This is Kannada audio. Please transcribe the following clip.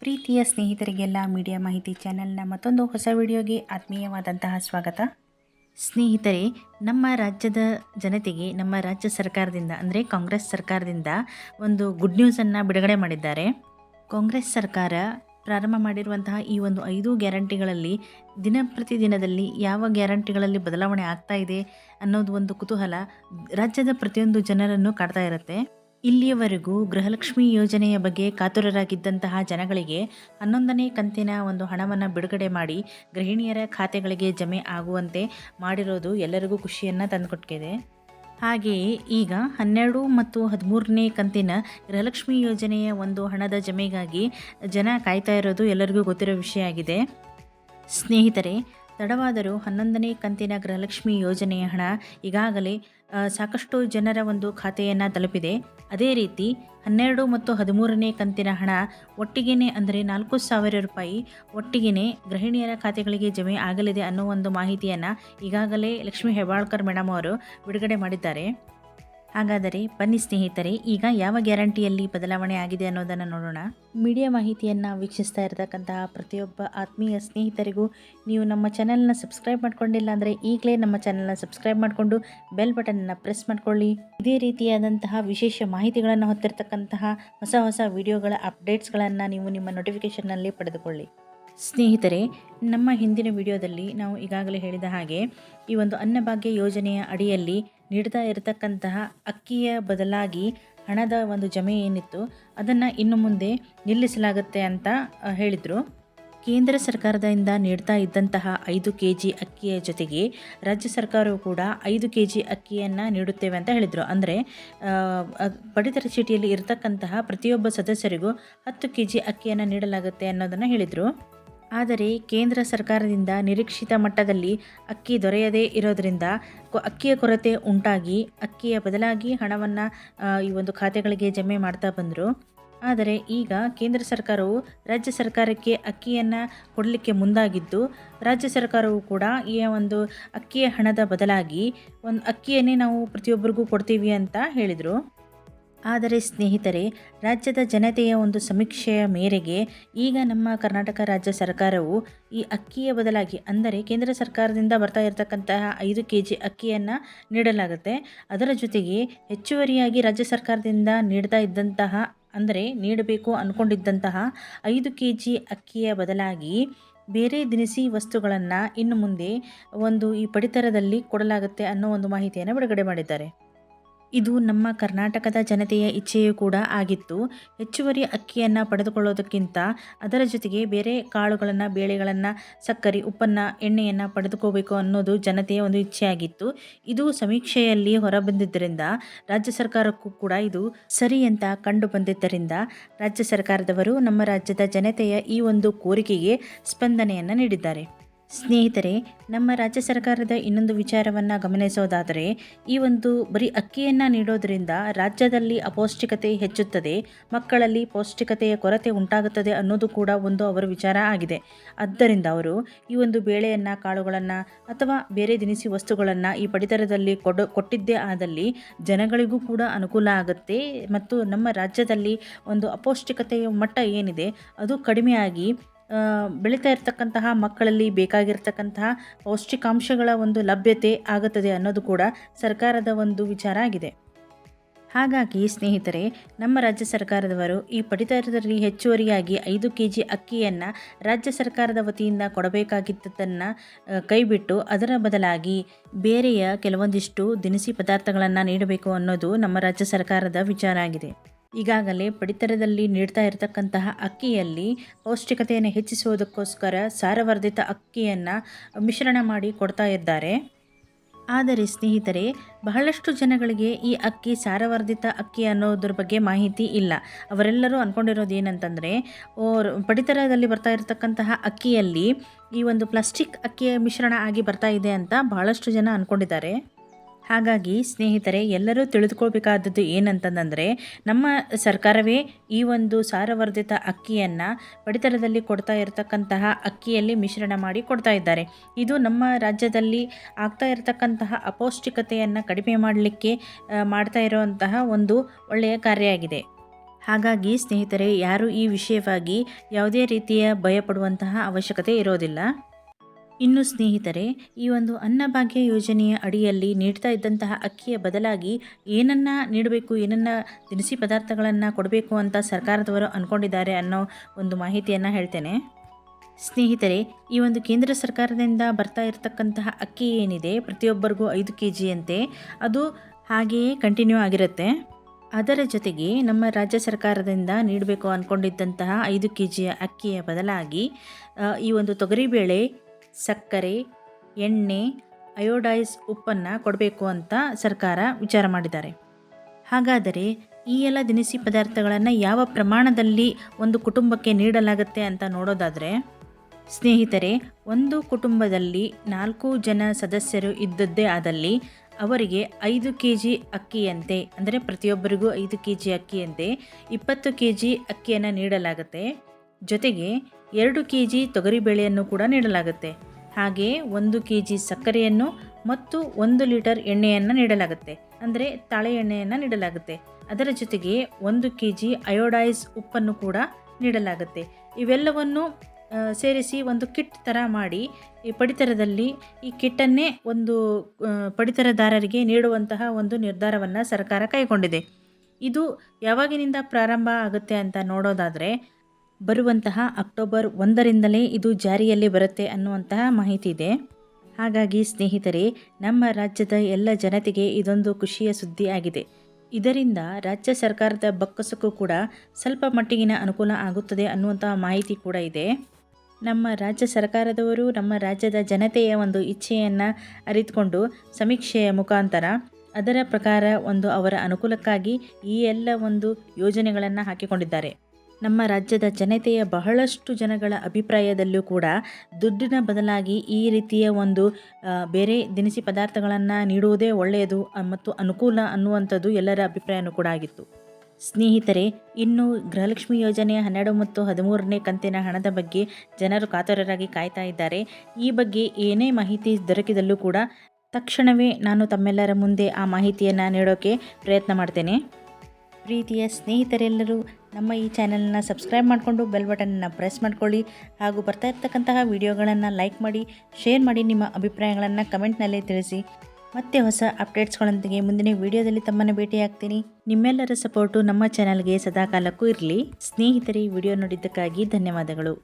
ಪ್ರೀತಿಯ ಸ್ನೇಹಿತರಿಗೆಲ್ಲ ಮೀಡಿಯಾ ಮಾಹಿತಿ ಚಾನೆಲ್ನ ಮತ್ತೊಂದು ಹೊಸ ವಿಡಿಯೋಗೆ ಆತ್ಮೀಯವಾದಂತಹ ಸ್ವಾಗತ. ಸ್ನೇಹಿತರೆ, ನಮ್ಮ ರಾಜ್ಯದ ಜನತೆಗೆ, ನಮ್ಮ ರಾಜ್ಯ ಸರ್ಕಾರದಿಂದ, ಅಂದರೆ ಕಾಂಗ್ರೆಸ್ ಸರ್ಕಾರದಿಂದ ಒಂದು ಗುಡ್ ನ್ಯೂಸನ್ನು ಬಿಡುಗಡೆ ಮಾಡಿದ್ದಾರೆ. ಕಾಂಗ್ರೆಸ್ ಸರ್ಕಾರ ಪ್ರಾರಂಭ ಮಾಡಿರುವಂತಹ ಈ ಒಂದು ಐದು ಗ್ಯಾರಂಟಿಗಳಲ್ಲಿ ದಿನ ಪ್ರತಿದಿನದಲ್ಲಿ ಯಾವ ಗ್ಯಾರಂಟಿಗಳಲ್ಲಿ ಬದಲಾವಣೆ ಆಗ್ತಾ ಇದೆ ಅನ್ನೋದು ಒಂದು ಕುತೂಹಲ ರಾಜ್ಯದ ಪ್ರತಿಯೊಂದು ಜನರನ್ನು ಕಾಡ್ತಾ ಇರುತ್ತೆ. ಇಲ್ಲಿಯವರೆಗೂ ಗೃಹಲಕ್ಷ್ಮಿ ಯೋಜನೆಯ ಬಗ್ಗೆ ಕಾತುರರಾಗಿದ್ದಂತಹ ಜನಗಳಿಗೆ ಹನ್ನೊಂದನೇ ಕಂತಿನ ಒಂದು ಹಣವನ್ನು ಬಿಡುಗಡೆ ಮಾಡಿ ಗೃಹಿಣಿಯರ ಖಾತೆಗಳಿಗೆ ಜಮೆ ಆಗುವಂತೆ ಮಾಡಿರೋದು ಎಲ್ಲರಿಗೂ ಖುಷಿಯನ್ನು ತಂದುಕೊಟ್ಟಿದೆ. ಹಾಗೆಯೇ ಈಗ ಹನ್ನೆರಡು ಮತ್ತು ಹದಿಮೂರನೇ ಕಂತಿನ ಗೃಹಲಕ್ಷ್ಮಿ ಯೋಜನೆಯ ಒಂದು ಹಣದ ಜಮೆಗಾಗಿ ಜನ ಕಾಯ್ತಾ ಇರೋದು ಎಲ್ಲರಿಗೂ ಗೊತ್ತಿರೋ ವಿಷಯ ಆಗಿದೆ. ಸ್ನೇಹಿತರೆ, ತಡವಾದರೂ ಹನ್ನೊಂದನೇ ಕಂತಿನ ಗೃಹಲಕ್ಷ್ಮಿ ಯೋಜನೆಯ ಹಣ ಈಗಾಗಲೇ ಸಾಕಷ್ಟು ಜನರ ಒಂದು ಖಾತೆಯನ್ನು ತಲುಪಿದೆ. ಅದೇ ರೀತಿ ಹನ್ನೆರಡು ಮತ್ತು ಹದಿಮೂರನೇ ಕಂತಿನ ಹಣ ಒಟ್ಟಿಗೆನೇ ಅಂದರೆ ನಾಲ್ಕು ಸಾವಿರ ರೂಪಾಯಿ ಒಟ್ಟಿಗೆನೇ ಗೃಹಿಣಿಯರ ಖಾತೆಗಳಿಗೆ ಜಮೆ ಆಗಲಿದೆ ಅನ್ನೋ ಒಂದು ಮಾಹಿತಿಯನ್ನು ಈಗಾಗಲೇ ಲಕ್ಷ್ಮೀ ಹೆಬ್ಬಾಳ್ಕರ್ ಮೇಡಮ್ ಅವರು ಬಿಡುಗಡೆ ಮಾಡಿದ್ದಾರೆ. ಹಾಗಾದರೆ ಬನ್ನಿ ಸ್ನೇಹಿತರೆ, ಈಗ ಯಾವ ಗ್ಯಾರಂಟಿಯಲ್ಲಿ ಬದಲಾವಣೆ ಆಗಿದೆ ಅನ್ನೋದನ್ನು ನೋಡೋಣ. ಮೀಡಿಯಾ ಮಾಹಿತಿಯನ್ನು ವೀಕ್ಷಿಸ್ತಾ ಇರತಕ್ಕಂತಹ ಪ್ರತಿಯೊಬ್ಬ ಆತ್ಮೀಯ ಸ್ನೇಹಿತರಿಗೂ ನೀವು ನಮ್ಮ ಚಾನೆಲ್ನ ಸಬ್ಸ್ಕ್ರೈಬ್ ಮಾಡ್ಕೊಂಡಿಲ್ಲ ಅಂದರೆ ಈಗಲೇ ನಮ್ಮ ಚಾನೆಲ್ನ ಸಬ್ಸ್ಕ್ರೈಬ್ ಮಾಡಿಕೊಂಡು ಬೆಲ್ ಬಟನನ್ನು ಪ್ರೆಸ್ ಮಾಡ್ಕೊಳ್ಳಿ. ಇದೇ ರೀತಿಯಾದಂತಹ ವಿಶೇಷ ಮಾಹಿತಿಗಳನ್ನು ಹೊತ್ತಿರತಕ್ಕಂತಹ ಹೊಸ ಹೊಸ ವಿಡಿಯೋಗಳ ಅಪ್ಡೇಟ್ಸ್ಗಳನ್ನು ನೀವು ನಿಮ್ಮ ನೋಟಿಫಿಕೇಷನ್ನಲ್ಲಿ ಪಡೆದುಕೊಳ್ಳಿ. ಸ್ನೇಹಿತರೆ, ನಮ್ಮ ಹಿಂದಿನ ವಿಡಿಯೋದಲ್ಲಿ ನಾವು ಈಗಾಗಲೇ ಹೇಳಿದ ಹಾಗೆ, ಈ ಒಂದು ಅನ್ನಭಾಗ್ಯ ಯೋಜನೆಯ ಅಡಿಯಲ್ಲಿ ನೀಡ್ತಾ ಇರತಕ್ಕಂತಹ ಅಕ್ಕಿಯ ಬದಲಾಗಿ ಹಣದ ಒಂದು ಜಮೆ ಏನಿತ್ತು, ಅದನ್ನು ಇನ್ನು ಮುಂದೆ ನಿಲ್ಲಿಸಲಾಗುತ್ತೆ ಅಂತ ಹೇಳಿದರು. ಕೇಂದ್ರ ಸರ್ಕಾರದಿಂದ ನೀಡ್ತಾ ಇದ್ದಂತಹ ಐದು ಕೆ ಜಿ ಅಕ್ಕಿಯ ಜೊತೆಗೆ ರಾಜ್ಯ ಸರ್ಕಾರವು ಕೂಡ ಐದು ಕೆ ಜಿ ಅಕ್ಕಿಯನ್ನು ನೀಡುತ್ತೇವೆ ಅಂತ ಹೇಳಿದರು. ಅಂದರೆ ಪಡಿತರ ಚೀಟಿಯಲ್ಲಿ ಇರತಕ್ಕಂತಹ ಪ್ರತಿಯೊಬ್ಬ ಸದಸ್ಯರಿಗೂ ಹತ್ತು ಕೆ ಜಿ ಅಕ್ಕಿಯನ್ನು ನೀಡಲಾಗುತ್ತೆ ಅನ್ನೋದನ್ನು ಹೇಳಿದರು. ಆದರೆ ಕೇಂದ್ರ ಸರ್ಕಾರದಿಂದ ನಿರೀಕ್ಷಿತ ಮಟ್ಟದಲ್ಲಿ ಅಕ್ಕಿ ದೊರೆಯದೇ ಇರೋದರಿಂದ ಅಕ್ಕಿಯ ಕೊರತೆ ಉಂಟಾಗಿ ಅಕ್ಕಿಯ ಬದಲಾಗಿ ಹಣವನ್ನು ಈ ಒಂದು ಖಾತೆಗಳಿಗೆ ಜಮೆ ಮಾಡ್ತಾ ಬಂದರು. ಆದರೆ ಈಗ ಕೇಂದ್ರ ಸರ್ಕಾರವು ರಾಜ್ಯ ಸರ್ಕಾರಕ್ಕೆ ಅಕ್ಕಿಯನ್ನು ಕೊಡಲಿಕ್ಕೆ ಮುಂದಾಗಿದ್ದು, ರಾಜ್ಯ ಸರ್ಕಾರವು ಕೂಡ ಈ ಒಂದು ಅಕ್ಕಿಯ ಹಣದ ಬದಲಾಗಿ ಒಂದು ಅಕ್ಕಿಯನ್ನೇ ನಾವು ಪ್ರತಿಯೊಬ್ಬರಿಗೂ ಕೊಡ್ತೀವಿ ಅಂತ ಹೇಳಿದರು. ಆದರೆ ಸ್ನೇಹಿತರೆ, ರಾಜ್ಯದ ಜನತೆಯ ಒಂದು ಸಮೀಕ್ಷೆಯ ಮೇರೆಗೆ ಈಗ ನಮ್ಮ ಕರ್ನಾಟಕ ರಾಜ್ಯ ಸರ್ಕಾರವು ಈ ಅಕ್ಕಿಯ ಬದಲಾಗಿ ಅಂದರೆ ಕೇಂದ್ರ ಸರ್ಕಾರದಿಂದ ಬರ್ತಾ ಇರತಕ್ಕಂತಹ ಐದು ಕೆ ಜಿ ಅಕ್ಕಿಯನ್ನು ನೀಡಲಾಗುತ್ತೆ. ಅದರ ಜೊತೆಗೆ ಹೆಚ್ಚುವರಿಯಾಗಿ ರಾಜ್ಯ ಸರ್ಕಾರದಿಂದ ನೀಡ್ತಾ ಇದ್ದಂತಹ, ಅಂದರೆ ನೀಡಬೇಕು ಅಂದ್ಕೊಂಡಿದ್ದಂತಹ ಐದು ಕೆ ಜಿ ಅಕ್ಕಿಯ ಬದಲಾಗಿ ಬೇರೆ ದಿನಸಿ ವಸ್ತುಗಳನ್ನು ಇನ್ನು ಮುಂದೆ ಒಂದು ಈ ಪಡಿತರದಲ್ಲಿ ಕೊಡಲಾಗುತ್ತೆ ಅನ್ನೋ ಒಂದು ಮಾಹಿತಿಯನ್ನು ಬಿಡುಗಡೆ ಮಾಡಿದ್ದಾರೆ. ಇದು ನಮ್ಮ ಕರ್ನಾಟಕದ ಜನತೆಯ ಇಚ್ಛೆಯೂ ಕೂಡ ಆಗಿತ್ತು. ಹೆಚ್ಚುವರಿ ಅಕ್ಕಿಯನ್ನು ಪಡೆದುಕೊಳ್ಳೋದಕ್ಕಿಂತ ಅದರ ಜೊತೆಗೆ ಬೇರೆ ಕಾಳುಗಳನ್ನು, ಬೇಳೆಗಳನ್ನು, ಸಕ್ಕರೆ, ಉಪ್ಪನ್ನು, ಎಣ್ಣೆಯನ್ನು ಪಡೆದುಕೋಬೇಕು ಅನ್ನೋದು ಜನತೆಯ ಒಂದು ಇಚ್ಛೆಯಾಗಿತ್ತು. ಇದು ಸಮೀಕ್ಷೆಯಲ್ಲಿ ಹೊರಬಂದಿದ್ದರಿಂದ ರಾಜ್ಯ ಸರ್ಕಾರಕ್ಕೂ ಕೂಡ ಇದು ಸರಿ ಅಂತ ಕಂಡು ಬಂದಿದ್ದರಿಂದ ರಾಜ್ಯ ಸರ್ಕಾರದವರು ನಮ್ಮ ರಾಜ್ಯದ ಜನತೆಯ ಈ ಒಂದು ಕೋರಿಕೆಗೆ ಸ್ಪಂದನೆಯನ್ನು ನೀಡಿದ್ದಾರೆ. ಸ್ನೇಹಿತರೆ, ನಮ್ಮ ರಾಜ್ಯ ಸರ್ಕಾರದ ಇನ್ನೊಂದು ವಿಚಾರವನ್ನು ಗಮನಿಸೋದಾದರೆ, ಈ ಒಂದು ಬರೀ ಅಕ್ಕಿಯನ್ನು ನೀಡೋದರಿಂದ ರಾಜ್ಯದಲ್ಲಿ ಅಪೌಷ್ಟಿಕತೆ ಹೆಚ್ಚುತ್ತದೆ, ಮಕ್ಕಳಲ್ಲಿ ಪೌಷ್ಟಿಕತೆಯ ಕೊರತೆ ಉಂಟಾಗುತ್ತದೆ ಅನ್ನೋದು ಕೂಡ ಒಂದು ಅವರ ವಿಚಾರ ಆಗಿದೆ. ಆದ್ದರಿಂದ ಅವರು ಈ ಒಂದು ಬೇಳೆಯನ್ನು, ಕಾಳುಗಳನ್ನು ಅಥವಾ ಬೇರೆ ದಿನಸಿ ವಸ್ತುಗಳನ್ನು ಈ ಪಡಿತರದಲ್ಲಿ ಕೊಡ, ಕೊಟ್ಟಿದ್ದೇ ಆದಲ್ಲಿ ಜನಗಳಿಗೂ ಕೂಡ ಅನುಕೂಲ ಆಗುತ್ತೆ ಮತ್ತು ನಮ್ಮ ರಾಜ್ಯದಲ್ಲಿ ಒಂದು ಅಪೌಷ್ಟಿಕತೆಯ ಮಟ್ಟ ಏನಿದೆ, ಅದು ಕಡಿಮೆಯಾಗಿ ಬೆಳೀತಾ ಇರತಕ್ಕಂತಹ ಮಕ್ಕಳಲ್ಲಿ ಬೇಕಾಗಿರ್ತಕ್ಕಂತಹ ಪೌಷ್ಟಿಕಾಂಶಗಳ ಒಂದು ಲಭ್ಯತೆ ಆಗುತ್ತದೆ ಅನ್ನೋದು ಕೂಡ ಸರ್ಕಾರದ ಒಂದು ವಿಚಾರ ಆಗಿದೆ. ಹಾಗಾಗಿ ಸ್ನೇಹಿತರೆ, ನಮ್ಮ ರಾಜ್ಯ ಸರ್ಕಾರದವರು ಈ ಪಡಿತರದಲ್ಲಿ ಹೆಚ್ಚುವರಿಯಾಗಿ ಐದು ಕೆ ಜಿ ಅಕ್ಕಿಯನ್ನು ರಾಜ್ಯ ಸರ್ಕಾರದ ವತಿಯಿಂದ ಕೊಡಬೇಕಾಗಿದ್ದದನ್ನು ಕೈಬಿಟ್ಟು ಅದರ ಬದಲಾಗಿ ಬೇರೆಯ ಕೆಲವೊಂದಿಷ್ಟು ದಿನಸಿ ಪದಾರ್ಥಗಳನ್ನು ನೀಡಬೇಕು ಅನ್ನೋದು ನಮ್ಮ ರಾಜ್ಯ ಸರ್ಕಾರದ ವಿಚಾರ ಆಗಿದೆ. ಈಗಾಗಲೇ ಪಡಿತರದಲ್ಲಿ ನೀಡ್ತಾ ಇರತಕ್ಕಂತಹ ಅಕ್ಕಿಯಲ್ಲಿ ಪೌಷ್ಟಿಕತೆಯನ್ನು ಹೆಚ್ಚಿಸುವುದಕ್ಕೋಸ್ಕರ ಸಾರವರ್ಧಿತ ಅಕ್ಕಿಯನ್ನು ಮಿಶ್ರಣ ಮಾಡಿ ಕೊಡ್ತಾ ಇದ್ದಾರೆ. ಆದರೆ ಸ್ನೇಹಿತರೆ, ಬಹಳಷ್ಟು ಜನಗಳಿಗೆ ಈ ಅಕ್ಕಿ ಸಾರವರ್ಧಿತ ಅಕ್ಕಿ ಅನ್ನೋದ್ರ ಬಗ್ಗೆ ಮಾಹಿತಿ ಇಲ್ಲ. ಅವರೆಲ್ಲರೂ ಅಂದ್ಕೊಂಡಿರೋದು ಏನಂತಂದರೆ ಪಡಿತರದಲ್ಲಿ ಬರ್ತಾ ಇರತಕ್ಕಂತಹ ಅಕ್ಕಿಯಲ್ಲಿ ಈ ಒಂದು ಪ್ಲಾಸ್ಟಿಕ್ ಅಕ್ಕಿಯ ಮಿಶ್ರಣ ಆಗಿ ಬರ್ತಾ ಇದೆ ಅಂತ ಬಹಳಷ್ಟು ಜನ ಅಂದ್ಕೊಂಡಿದ್ದಾರೆ ಹಾಗಾಗಿ ಸ್ನೇಹಿತರೆ, ಎಲ್ಲರೂ ತಿಳಿದುಕೊಳ್ಬೇಕಾದದ್ದು ಏನಂತಂದರೆ, ನಮ್ಮ ಸರ್ಕಾರವೇ ಈ ಒಂದು ಸಾರವರ್ಧಿತ ಅಕ್ಕಿಯನ್ನು ಪಡಿತರದಲ್ಲಿ ಕೊಡ್ತಾ ಇರತಕ್ಕಂತಹ ಅಕ್ಕಿಯಲ್ಲಿ ಮಿಶ್ರಣ ಮಾಡಿ ಕೊಡ್ತಾ ಇದ್ದಾರೆ. ಇದು ನಮ್ಮ ರಾಜ್ಯದಲ್ಲಿ ಆಗ್ತಾ ಇರತಕ್ಕಂತಹ ಅಪೌಷ್ಟಿಕತೆಯನ್ನು ಕಡಿಮೆ ಮಾಡಲಿಕ್ಕೆ ಮಾಡ್ತಾ ಇರುವಂತಹ ಒಂದು ಒಳ್ಳೆಯ ಕಾರ್ಯ ಆಗಿದೆ ಹಾಗಾಗಿ ಸ್ನೇಹಿತರೆ, ಯಾರು ಈ ವಿಷಯವಾಗಿ ಯಾವುದೇ ರೀತಿಯ ಭಯಪಡುವಂತಹ ಅವಶ್ಯಕತೆ ಇರೋದಿಲ್ಲ. ಇನ್ನು ಸ್ನೇಹಿತರೆ, ಈ ಒಂದು ಅನ್ನಭಾಗ್ಯ ಯೋಜನೆಯ ಅಡಿಯಲ್ಲಿ ನೀಡ್ತಾ ಇದ್ದಂತಹ ಅಕ್ಕಿಯ ಬದಲಾಗಿ ಏನನ್ನ ನೀಡಬೇಕು, ಏನನ್ನ ದಿನಸಿ ಪದಾರ್ಥಗಳನ್ನು ಕೊಡಬೇಕು ಅಂತ ಸರ್ಕಾರದವರು ಅಂದ್ಕೊಂಡಿದ್ದಾರೆ ಅನ್ನೋ ಒಂದು ಮಾಹಿತಿಯನ್ನು ಹೇಳ್ತೇನೆ. ಸ್ನೇಹಿತರೆ, ಈ ಒಂದು ಕೇಂದ್ರ ಸರ್ಕಾರದಿಂದ ಬರ್ತಾ ಇರತಕ್ಕಂತಹ ಅಕ್ಕಿ ಏನಿದೆ, ಪ್ರತಿಯೊಬ್ಬರಿಗೂ ಐದು ಕೆ ಜಿಯಂತೆ ಅದು ಹಾಗೆಯೇ ಕಂಟಿನ್ಯೂ ಆಗಿರುತ್ತೆ. ಅದರ ಜೊತೆಗೆ ನಮ್ಮ ರಾಜ್ಯ ಸರ್ಕಾರದಿಂದ ನೀಡಬೇಕು ಅಂದ್ಕೊಂಡಿದ್ದಂತಹ ಐದು ಕೆ ಜಿಯ ಅಕ್ಕಿಯ ಬದಲಾಗಿ ಈ ಒಂದು ತೊಗರಿಬೇಳೆ ಸಕ್ಕರೆ, ಎಣ್ಣೆ, ಅಯೋಡೈಸ್ ಉಪ್ಪನ್ನು ಕೊಡಬೇಕು ಅಂತ ಸರ್ಕಾರ ವಿಚಾರ ಮಾಡಿದ್ದಾರೆ. ಹಾಗಾದರೆ ಈ ಎಲ್ಲ ದಿನಸಿ ಪದಾರ್ಥಗಳನ್ನು ಯಾವ ಪ್ರಮಾಣದಲ್ಲಿ ಒಂದು ಕುಟುಂಬಕ್ಕೆ ನೀಡಲಾಗುತ್ತೆ ಅಂತ ನೋಡೋದಾದರೆ, ಸ್ನೇಹಿತರೆ, ಒಂದು ಕುಟುಂಬದಲ್ಲಿ ನಾಲ್ಕು ಜನ ಸದಸ್ಯರು ಇದ್ದದ್ದೇ ಆದಲ್ಲಿ ಅವರಿಗೆ ಐದು ಕೆ ಜಿ ಅಕ್ಕಿಯಂತೆ, ಅಂದರೆ ಪ್ರತಿಯೊಬ್ಬರಿಗೂ ಐದು ಕೆ ಜಿ ಅಕ್ಕಿಯಂತೆ ಇಪ್ಪತ್ತು ಕೆ ಜಿ ಅಕ್ಕಿಯನ್ನು ನೀಡಲಾಗುತ್ತೆ. ಜೊತೆಗೆ ಎರಡು ಕೆ ಜಿ ತೊಗರಿಬೇಳೆಯನ್ನು ಕೂಡ ನೀಡಲಾಗುತ್ತೆ. ಹಾಗೆಯೇ ಒಂದು ಕೆ ಜಿ ಸಕ್ಕರೆಯನ್ನು ಮತ್ತು ಒಂದು ಲೀಟರ್ ಎಣ್ಣೆಯನ್ನು ನೀಡಲಾಗುತ್ತೆ. ಅಂದರೆ ತಾಳೆ ಎಣ್ಣೆಯನ್ನು ನೀಡಲಾಗುತ್ತೆ. ಅದರ ಜೊತೆಗೆ ಒಂದು ಕೆ ಜಿ ಅಯೋಡೈಸ್ ಉಪ್ಪನ್ನು ಕೂಡ ನೀಡಲಾಗುತ್ತೆ. ಇವೆಲ್ಲವನ್ನು ಸೇರಿಸಿ ಒಂದು ಕಿಟ್ ಥರ ಮಾಡಿ ಈ ಪಡಿತರದಲ್ಲಿ ಈ ಕಿಟ್ಟನ್ನೇ ಒಂದು ಪಡಿತರದಾರರಿಗೆ ನೀಡುವಂತಹ ಒಂದು ನಿರ್ಧಾರವನ್ನು ಸರ್ಕಾರ ಕೈಗೊಂಡಿದೆ. ಇದು ಯಾವಾಗಿನಿಂದ ಪ್ರಾರಂಭ ಆಗುತ್ತೆ ಅಂತ ನೋಡೋದಾದರೆ ಬರುವಂತಹ ಅಕ್ಟೋಬರ್ ಒಂದರಿಂದಲೇ ಇದು ಜಾರಿಯಲ್ಲಿ ಬರುತ್ತೆ ಅನ್ನುವಂತಹ ಮಾಹಿತಿ ಇದೆ. ಹಾಗಾಗಿ ಸ್ನೇಹಿತರೆ, ನಮ್ಮ ರಾಜ್ಯದ ಎಲ್ಲ ಜನತೆಗೆ ಇದೊಂದು ಖುಷಿಯ ಸುದ್ದಿ ಆಗಿದೆ. ಇದರಿಂದ ರಾಜ್ಯ ಸರ್ಕಾರದ ಬೊಕ್ಕಸಕ್ಕೂ ಕೂಡ ಸ್ವಲ್ಪ ಮಟ್ಟಿಗಿನ ಅನುಕೂಲ ಆಗುತ್ತದೆ ಅನ್ನುವಂತಹ ಮಾಹಿತಿ ಕೂಡ ಇದೆ. ನಮ್ಮ ರಾಜ್ಯ ಸರ್ಕಾರದವರು ನಮ್ಮ ರಾಜ್ಯದ ಜನತೆಯ ಒಂದು ಇಚ್ಛೆಯನ್ನು ಅರಿತುಕೊಂಡು ಸಮೀಕ್ಷೆಯ ಮುಖಾಂತರ ಅದರ ಪ್ರಕಾರ ಒಂದು ಅವರ ಅನುಕೂಲಕ್ಕಾಗಿ ಈ ಎಲ್ಲ ಒಂದು ಯೋಜನೆಗಳನ್ನು ಹಾಕಿಕೊಂಡಿದ್ದಾರೆ. ನಮ್ಮ ರಾಜ್ಯದ ಜನತೆಯ ಬಹಳಷ್ಟು ಜನಗಳ ಅಭಿಪ್ರಾಯದಲ್ಲೂ ಕೂಡ ದುಡ್ಡಿನ ಬದಲಾಗಿ ಈ ರೀತಿಯ ಒಂದು ಬೇರೆ ದಿನಸಿ ಪದಾರ್ಥಗಳನ್ನು ನೀಡುವುದೇ ಒಳ್ಳೆಯದು ಮತ್ತು ಅನುಕೂಲ ಅನ್ನುವಂಥದ್ದು ಎಲ್ಲರ ಅಭಿಪ್ರಾಯನೂ ಕೂಡ ಆಗಿತ್ತು. ಸ್ನೇಹಿತರೆ, ಇನ್ನು ಗೃಹಲಕ್ಷ್ಮಿ ಯೋಜನೆಯ ಹನ್ನೆರಡು ಮತ್ತು ಹದಿಮೂರನೇ ಕಂತಿನ ಹಣದ ಬಗ್ಗೆ ಜನರು ಕಾತರರಾಗಿ ಕಾಯ್ತಾ ಇದ್ದಾರೆ. ಈ ಬಗ್ಗೆ ಏನೇ ಮಾಹಿತಿ ದೊರಕಿದಲ್ಲೂ ಕೂಡ ತಕ್ಷಣವೇ ನಾನು ತಮ್ಮೆಲ್ಲರ ಮುಂದೆ ಆ ಮಾಹಿತಿಯನ್ನು ನೀಡೋಕ್ಕೆ ಪ್ರಯತ್ನ ಮಾಡ್ತೇನೆ. ಪ್ರೀತಿಯ ಸ್ನೇಹಿತರೆಲ್ಲರೂ ನಮ್ಮ ಈ ಚಾನೆಲ್ನ ಸಬ್ಸ್ಕ್ರೈಬ್ ಮಾಡಿಕೊಂಡು ಬೆಲ್ ಬಟನನ್ನು ಪ್ರೆಸ್ ಮಾಡ್ಕೊಳ್ಳಿ ಹಾಗೂ ಬರ್ತಾ ಇರ್ತಕ್ಕಂತಹ ವಿಡಿಯೋಗಳನ್ನು ಲೈಕ್ ಮಾಡಿ, ಶೇರ್ ಮಾಡಿ ನಿಮ್ಮ ಅಭಿಪ್ರಾಯಗಳನ್ನು ಕಮೆಂಟ್ನಲ್ಲಿ ತಿಳಿಸಿ. ಮತ್ತೆ ಹೊಸ ಅಪ್ಡೇಟ್ಸ್ಗಳೊಂದಿಗೆ ಮುಂದಿನ ವಿಡಿಯೋದಲ್ಲಿ ತಮ್ಮನ್ನು ಭೇಟಿಯಾಗ್ತೀನಿ. ನಿಮ್ಮೆಲ್ಲರ ಸಪೋರ್ಟು ನಮ್ಮ ಚಾನಲ್ಗೆ ಸದಾಕಾಲಕ್ಕೂ ಇರಲಿ. ಸ್ನೇಹಿತರಿ ವಿಡಿಯೋ ನೋಡಿದ್ದಕ್ಕಾಗಿ ಧನ್ಯವಾದಗಳು.